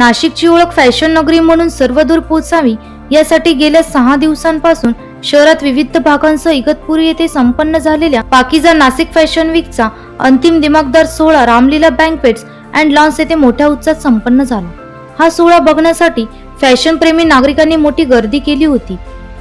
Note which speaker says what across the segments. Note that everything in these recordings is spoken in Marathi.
Speaker 1: नाशिकची ओळख फॅशन नगरी म्हणून सर्वदूर पोचावी यासाठी गेल्या सहा दिवसांपासून शहरात विविध भागांसह इगतपुरी येथे संपन्न झालेल्या पाकिजा नाशिक फॅशन वीकचा अंतिम दिमागदार सोहळा रामलीला बँकवेट्स अँड लॉन्स येथे मोठ्या उत्साहात संपन्न झाला. हा सोहळा बघण्यासाठी फॅशन प्रेमी नागरिकांनी मोठी गर्दी केली होती.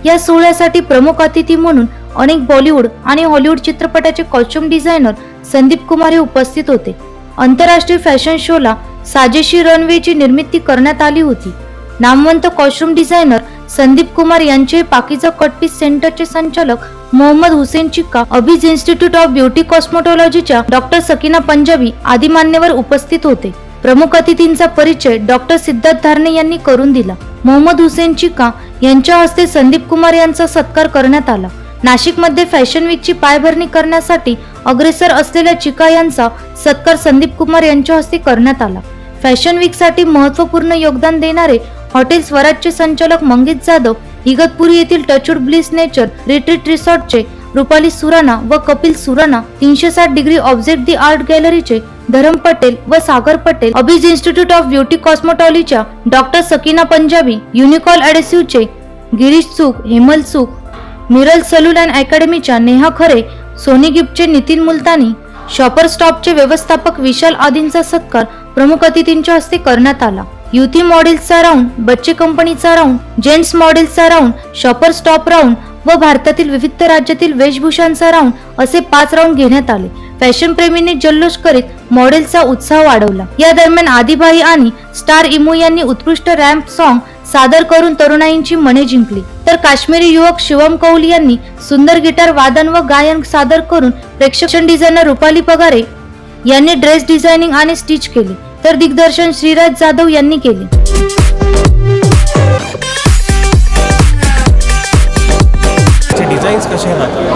Speaker 1: या सोहळ्यासाठी प्रमुख अतिथी म्हणून अनेक बॉलिवूड आणि हॉलिवूड चित्रपटाचे कॉस्ट्युम डिझायनर संदीप कुमार हे उपस्थित होते. आंतरराष्ट्रीय फॅशन शोला साजेशी रनवेची निर्मिती करण्यात आली होती. नामवंत कॉस्ट्युम डिझायनर संदीप कुमार यांचे पाकिजा कटपीस सेंटरचे संचालक Mohammed Hussain Chikka Abhij institute of beauty कॉस्मोटॉलॉजीच्या doctor Sakina Punjabi आदी मान्यवर उपस्थित होते. प्रमुख अतिथींचा परिचय डॉक्टर सिद्धार्थ धारणे यांनी करून दिला. मोहम्मद हुसेन चिक्का यांच्या हस्ते संदीप कुमार यांचा सत्कार करण्यात आला. नाशिकमध्ये फॅशन वीकची पायभरणी करण्यासाठी अग्रेसर असलेल्या चिका यांचा सत्कार संदीप कुमार यांच्या हस्ते करण्यात आला. फॅशन वीकसाठी महत्त्वपूर्ण योगदान देणारे हॉटेल स्वराजचे संचालक मंगेश जाधव इगतपुरी येथील टचूड ब्लिस नेचर रिट्रीट रिसॉर्टचे रुपाली सुराणा व कपिल सुराणा तीनशे साठ डिग्री ऑब्जेक्ट दी आर्ट गॅलरीचे धरम पटेल व Sagar Patel अभिज institute of beauty कॉस्मेटॉलॉजीच्या डॉक्टर सकीना पंजाबी युनिकॉल ॲडेसिव्हचे गिरीश चूक हेमल चूक मिरल सलून अँड अकॅडमीच्या नेहा खरे सोनी गिफ्टचे नितीन मुलतानी शॉपर स्टॉपचे व्यवस्थापक विशाल आदींचा सत्कार प्रमुख अतिथींच्या हस्ते करण्यात आला. युती मॉडेल्सचा राऊंड बच्चे कंपनीचा राऊंड जेंट्स मॉडेल्सचा राऊंड शॉपर स्टॉप राऊंड व भारतातील विविध राज्यातील वेशभूषांचा राऊंड असे पाच राऊंड घेण्यात आले. फॅशन प्रेमींनी जल्लोष करीत मॉडेलचा उत्साह वाढवला. या दरम्यान आदिभाई आणि स्टार इमो यांनी उत्कृष्ट रॅम्प सॉन्ग सादर करून तरुणाईंची मने जिंकली. तर काश्मीरी युवक शिवम कौल यांनी सुंदर गिटार वादन व गायन सादर करून प्रेक्षक डिझायनर रुपाली पगारे यांनी ड्रेस डिझायनिंग आणि स्टिच केले. तर दिग्दर्शन श्रीराज जाधव यांनी केले.
Speaker 2: डिझाईन्स कसे राहतात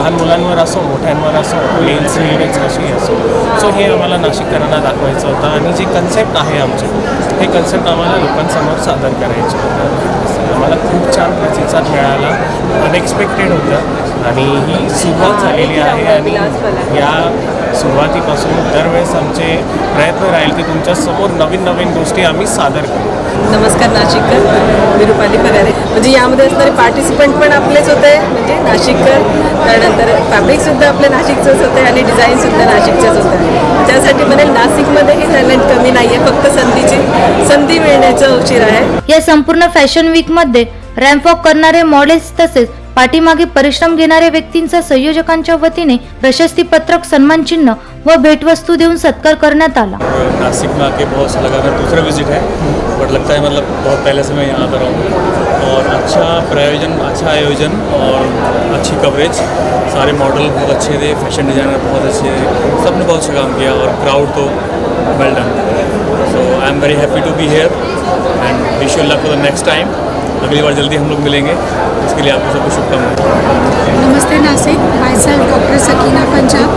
Speaker 2: लहान मुलांवर असो मोठ्यांवर असो मेल स्लीव्स कशी असो. सो हे आम्हाला नाशिककरांना दाखवायचं होतं आणि जे कन्सेप्ट आहे आमचे हे कन्सेप्ट आम्हाला लोकांसमोर सादर करायचे होतं. आम्हाला खूप छान प्रतिसाद मिळाला अनएक्सपेक्टेड होतं आणि ही सुरुवात झालेली आहे आणि या सुरुवातीपासून दरवेळेस आमचे प्रयत्न राहील की तुमच्यासमोर नवीन नवीन गोष्टी आम्ही सादर करू.
Speaker 3: नमस्कार नाशिककर मी रुपाली पगारे. म्हणजे यामध्ये असणारे पार्टिसिपंट पण आपलेच होते म्हणजे नाशिककर त्यानंतर फॅब्रिकसुद्धा आपल्या नाशिकचंच होते आणि डिझाईनसुद्धा नाशिकचंच होतं त्यासाठी म्हणेल नाशिकमध्येही टॅलेंट कमी नाही आहे फक्त संधीची संधी मिळण्याचा उशीर आहे.
Speaker 1: या संपूर्ण फॅशन वीकमध्ये रॅम्पॉक रॅम्प करणारे मॉडेल्स तसेच पाठीमागे परिश्रम घेणाऱ्या व्यक्तींचा संयोजकांच्या वतीने प्रशस्ती पत्रक सन्मान चिन्ह व भेटवस्तू देऊन सत्कार करण्यात आला.
Speaker 4: नासिक में आके बहुत अच्छा लगा मेरा दूसरा विजिट है बट लगता है मतलब बहुत पहले से मैं यहाँ पर हूँ. और अच्छा प्रायोजन अच्छा आयोजन और अच्छी कवरेज सारे मॉडल बहुत अच्छे थे फैशन डिज़ाइनर बहुत अच्छे थे. सब ने बहुत अच्छा काम किया और क्राउड तो well done so I am very happy to be here and wish you luck for the next time अगली बार जल्दी हम लोग मिलेंगे। इसके लिए आपको सबको शुभकामनाएँ।
Speaker 5: नमस्ते Nashik. Myself doctor Sakina Punjab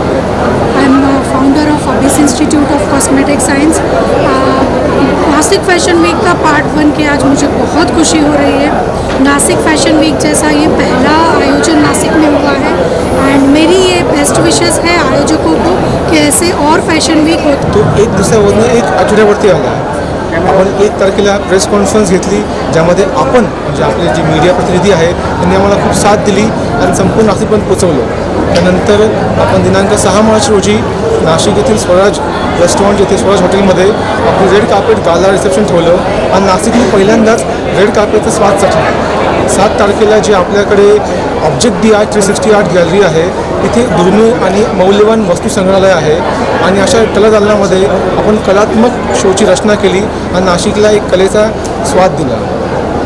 Speaker 5: I am founder of Abish institute of cosmetic science Nashik fashion week का पार्ट वन के आज मुझे बहुत खुशी हो रही है। नासिक फ़ैशन वीक जैसा ये पहला आयोजन नासिक में हुआ है। एंड मेरी ये बेस्ट विशेस है आयोजकों को कि ऐसे और फ़ैशन वीक होत
Speaker 6: तो एक दिवसावरून एक आठवड्यावरती आला आहे आपण एक तारखेला प्रेस कॉन्फरन्स घेतली ज्यामध्ये आपण म्हणजे आपले जे मीडिया प्रतिनिधी आहे त्यांनी आम्हाला खूप साथ दिली आणि संपूर्ण नाशिकपर्यंत पोचवलं त्यानंतर आपण दिनांक सहा मार्च रोजी नाशिक येथील स्वराज रेस्टॉरंट येथे स्वराज हॉटेलमध्ये आपण रेड कार्पेट गाला रिसेप्शन ठेवलं आणि नाशिकने पहिल्यांदाच रेड कार्पेटचा स्वाद चाखला सात तारखेला जे आपल्याकडे object the art three sixty art gallery आहे इथे दुर्मिळ आणि मौल्यवान वस्तू संग्रहालय आहे आणि अशा कला दालनामध्ये आपण कलात्मक शोची रचना केली आणि नाशिकला एक कलेचा स्वाद दिला.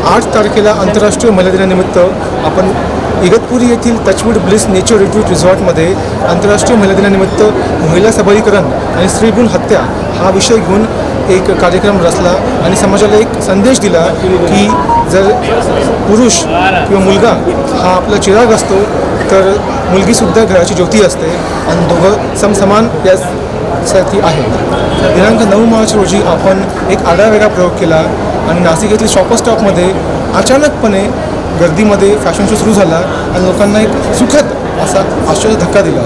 Speaker 6: आठ तारखेला आंतरराष्ट्रीय महिला दिनानिमित्त आपण इगतपुरी येथील टचवूड ब्लिस नेचर रिट्रीट रिसॉर्टमध्ये आंतरराष्ट्रीय महिला दिनानिमित्त महिला सबलीकरण आणि स्त्रीगुण हत्या हा विषय घेऊन एक कार्यक्रम रचला आणि समाजाला एक संदेश दिला की जर पुरुष किंवा मुलगा हा आपला चिराग असतो तर मुलगीसुद्धा घराची ज्योती असते आणि दोघं समसमान यासाठी आहे. दिनांक नऊ मार्च रोजी आपण एक आगळावेगळा प्रयोग केला आणि नाशिक येथील शॉपर स्टॉपमध्ये अचानकपणे गर्दीमध्ये फॅशन शो सुरू झाला आणि लोकांना एक सुखद असा आश्चर्य धक्का दिला.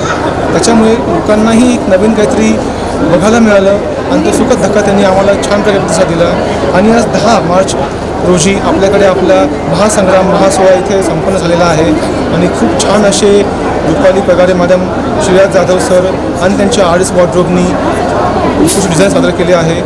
Speaker 6: त्याच्यामुळे लोकांनाही एक नवीन काहीतरी बघायला मिळालं आणि तो सुखद धक्का त्यांनी आम्हाला छान प्रकारे प्रतिसाद दिला. आणि आज दहा मार्च रोजी आपल्याकडे आपला महासंग्राम महासोहळा इथे संपन्न झालेला आहे. आणि खूप छान असे रुपाली प्रकारे मॅडम श्रीराज जाधव सर आणि त्यांच्या आर्ट्स वॉर्ड्रोबनी विशेष डिझाईन सादर केले आहे.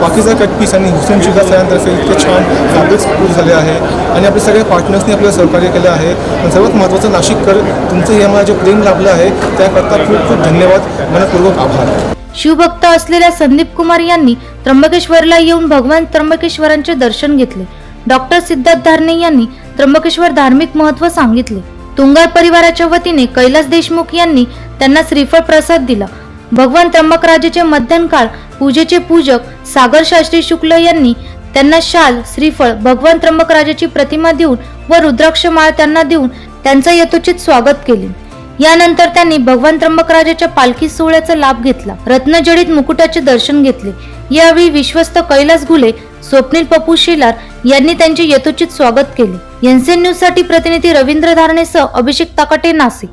Speaker 6: बाकीचा कटपीस आणि हुसेन शुगा सरांतर्फे इतके छान फॅब्रिक्स प्रोड्यूस झाले आहे. आणि आपल्या सगळ्या पार्टनर्सनी आपल्याला सहकार्य केलं आहे. आणि सर्वात महत्त्वाचं नाशिककर तुमचं हे आम्हाला जे प्रेम लाभलं आहे त्याकरता खूप खूप धन्यवाद. मनपूर्वक आभार.
Speaker 1: शिवभक्त असलेल्या संदीप कुमार यांनी त्र्यंबकेश्वरला येऊन भगवान त्र्यंबकेश्वरांचे दर्शन घेतले. डॉक्टर सिद्धार्थ धारणे यांनी त्र्यंबकेश्वर धार्मिक महत्त्व सांगितले. तुंगार परिवाराच्या वतीने कैलास देशमुख यांनी त्यांना श्रीफळ प्रसाद दिला. भगवान त्र्यंबकराजेचे मध्यंकाळ पूजेचे पूजक सागर शास्त्री शुक्ल यांनी त्यांना शाल श्रीफळ भगवान त्र्यंबकराजाची प्रतिमा देऊन व रुद्राक्ष माळ त्यांना देऊन त्यांचं यथोचित स्वागत केले. यानंतर त्यांनी भगवान त्र्यंबकराजाच्या पालखी सोहळ्याचा लाभ घेतला. रत्नजडित मुकुटाचे दर्शन घेतले. यावेळी विश्वस्त कैलास घुले स्वप्नील पप्पू शेलार यांनी त्यांचे यथोचित स्वागत केले. एनसीएन न्यूजसाठी प्रतिनिधी रवींद्र धारणेसह अभिषेक ताकाटे नाशिक.